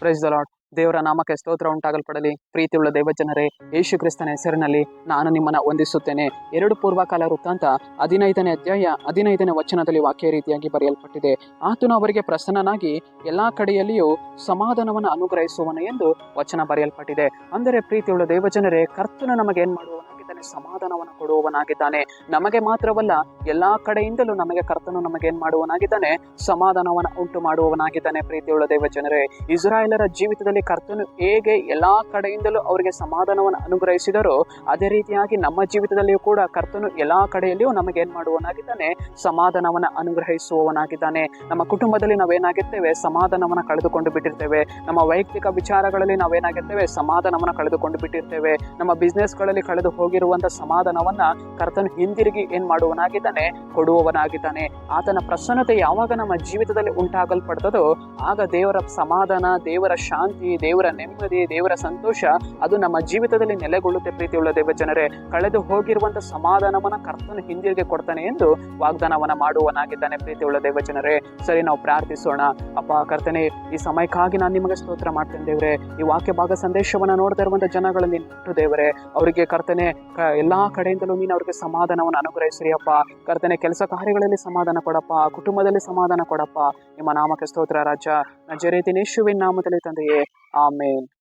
Praise the lot ದೇವರ ನಾಮಕ್ಕೆ ಸ್ತೋತ್ರ ಉಂಟಾಗಲ್ಪಡಲಿ. ಪ್ರೀತಿಯುಳ್ಳ ದೇವಜನರೇ, ಯೇಸು ಕ್ರಿಸ್ತನ ಹೆಸರಿನಲ್ಲಿ ನಾನು ನಿಮ್ಮನ್ನ ವಂದಿಸುತ್ತೇನೆ. ಎರಡು ಪೂರ್ವಕಾಲ ವೃತ್ತಾಂತ, ಹದಿನೈದನೇ ಅಧ್ಯಾಯ, ಹದಿನೈದನೇ ವಚನದಲ್ಲಿ ವಾಕ್ಯ ರೀತಿಯಾಗಿ ಬರೆಯಲ್ಪಟ್ಟಿದೆ. ಆತನು ಅವರಿಗೆ ಪ್ರಸನ್ನನಾಗಿ ಎಲ್ಲಾ ಕಡೆಯಲ್ಲಿಯೂ ಸಮಾಧಾನವನ್ನು ಅನುಗ್ರಹಿಸುವನು ಎಂದು ವಚನ ಬರೆಯಲ್ಪಟ್ಟಿದೆ. ಅಂದರೆ ಪ್ರೀತಿಯುಳ್ಳ ದೇವಜನರೇ, ಕರ್ತನ ನಮಗೆ ಏನ್ ಮಾಡುವವನಾಗಿದ್ದಾನೆ ಸಮಾಧಾನವನ್ನು ಕೊಡುವವನಾಗಿದ್ದಾನೆ. ನಮಗೆ ಮಾತ್ರವಲ್ಲ, ಎಲ್ಲಾ ಕಡೆಯಿಂದಲೂ ನಮಗೆ ಕರ್ತನು ನಮಗೆ ಏನ್ ಮಾಡುವವನಾಗಿದ್ದಾನೆ? ಸಮಾಧಾನವನ್ನು ಉಂಟು ಮಾಡುವವನಾಗಿದ್ದಾನೆ ಪ್ರೀತಿಯುಳ್ಳ ದೇವಜನರೇ. ಇಸ್ರಾಯೇಲರ ಜೀವಿತದಲ್ಲಿ ಕರ್ತನು ಹೇಗೆ ಎಲ್ಲಾ ಕಡೆಯಿಂದಲೂ ಅವರಿಗೆ ಸಮಾಧಾನವನ್ನು ಅನುಗ್ರಹಿಸಿದರೋ, ಅದೇ ರೀತಿಯಾಗಿ ನಮ್ಮ ಜೀವಿತದಲ್ಲಿಯೂ ಕೂಡ ಕರ್ತನು ಎಲ್ಲಾ ಕಡೆಯಲ್ಲಿಯೂ ನಮಗೆ ಏನ್ ಮಾಡುವವನಾಗಿದ್ದಾನೆ? ಸಮಾಧಾನವನ್ನು ಅನುಗ್ರಹಿಸುವವನಾಗಿದ್ದಾನೆ. ನಮ್ಮ ಕುಟುಂಬದಲ್ಲಿ ನಾವೇನಾಗಿರ್ತೇವೆ? ಸಮಾಧಾನವನ್ನು ಕಳೆದುಕೊಂಡು ಬಿಟ್ಟಿರ್ತೇವೆ. ನಮ್ಮ ವೈಯಕ್ತಿಕ ವಿಚಾರಗಳಲ್ಲಿ ನಾವೇನಾಗಿರ್ತೇವೆ? ಸಮಾಧಾನವನ್ನು ಕಳೆದುಕೊಂಡು ಬಿಟ್ಟಿರ್ತೇವೆ. ನಮ್ಮ ಬಿಸ್ನೆಸ್ಗಳಲ್ಲಿ ಕಳೆದು ಹೋಗಿರುವಂತ ಸಮಾಧಾನವನ್ನ ಕರ್ತನು ಹಿಂದಿರುಗಿ ಏನ್ ಮಾಡುವವನಾಗಿದ್ದಾನೆ ಕೊಡುವವನಾಗಿದ್ದಾನೆ. ಆತನ ಪ್ರಸನ್ನತೆ ಯಾವಾಗ ನಮ್ಮ ಜೀವಿತದಲ್ಲಿ ಉಂಟಾಗಲ್ಪಡ್ತದೋ, ಆಗ ದೇವರ ಸಮಾಧಾನ, ದೇವರ ಶಾಂತಿ, ದೇವರ ನೆಮ್ಮದಿ, ದೇವರ ಸಂತೋಷ ಅದು ನಮ್ಮ ಜೀವಿತದಲ್ಲಿ ನೆಲೆಗೊಳ್ಳುತ್ತೆ ಪ್ರೀತಿಯುಳ್ಳ ದೇವ ಜನರೇ ಕಳೆದು ಹೋಗಿರುವಂತ ಸಮಾಧಾನವನ್ನ ಕರ್ತನು ಹಿಂದಿರುಗಿ ಕೊಡ್ತಾನೆ ಎಂದು ವಾಗ್ದಾನವನ್ನ ಮಾಡುವನಾಗಿದ್ದಾನೆ ಪ್ರೀತಿಯುಳ್ಳ ದೇವ ಜನರೇ ಸರಿ, ನಾವು ಪ್ರಾರ್ಥಿಸೋಣ. ಅಪ್ಪ, ಕರ್ತನೆ, ಈ ಸಮಯಕ್ಕಾಗಿ ನಾನು ನಿಮಗೆ ಸ್ತೋತ್ರ ಮಾಡ್ತೇನೆ ದೇವ್ರೆ. ಈ ವಾಕ್ಯ ಭಾಗ ಸಂದೇಶವನ್ನ ನೋಡ್ತಾ ಇರುವಂತ ಜನಗಳಲ್ಲಿ ದೇವರೇ. ಅವರಿಗೆ ಕರ್ತನೆ ಎಲ್ಲಾ ಕಡೆಯಿಂದಲೂ ನೀನು ಅವ್ರಿಗೆ ಸಮಾಧಾನವನ್ನು ಅನುಗ್ರಹಿಸಿರಿ ಅಪ್ಪ. ಕರ್ತನೆ ಕೆಲಸ ಕಾರ್ಯಗಳಲ್ಲಿ ಸಮಾಧಾನ ಕೊಡಪ್ಪ ಕುಟುಂಬದಲ್ಲಿ ಸಮಾಧಾನ ಕೊಡಪ್ಪ. ನಿಮ್ಮ ನಾಮಕ್ಕೆ ಸ್ತೋತ್ರ ರಾಜ. ನಜರೇತಿನ ದಿನೇಶುವಿನ ನಾಮದಲ್ಲಿ ತಂದೆಯೇ. ಆಮೇನ್.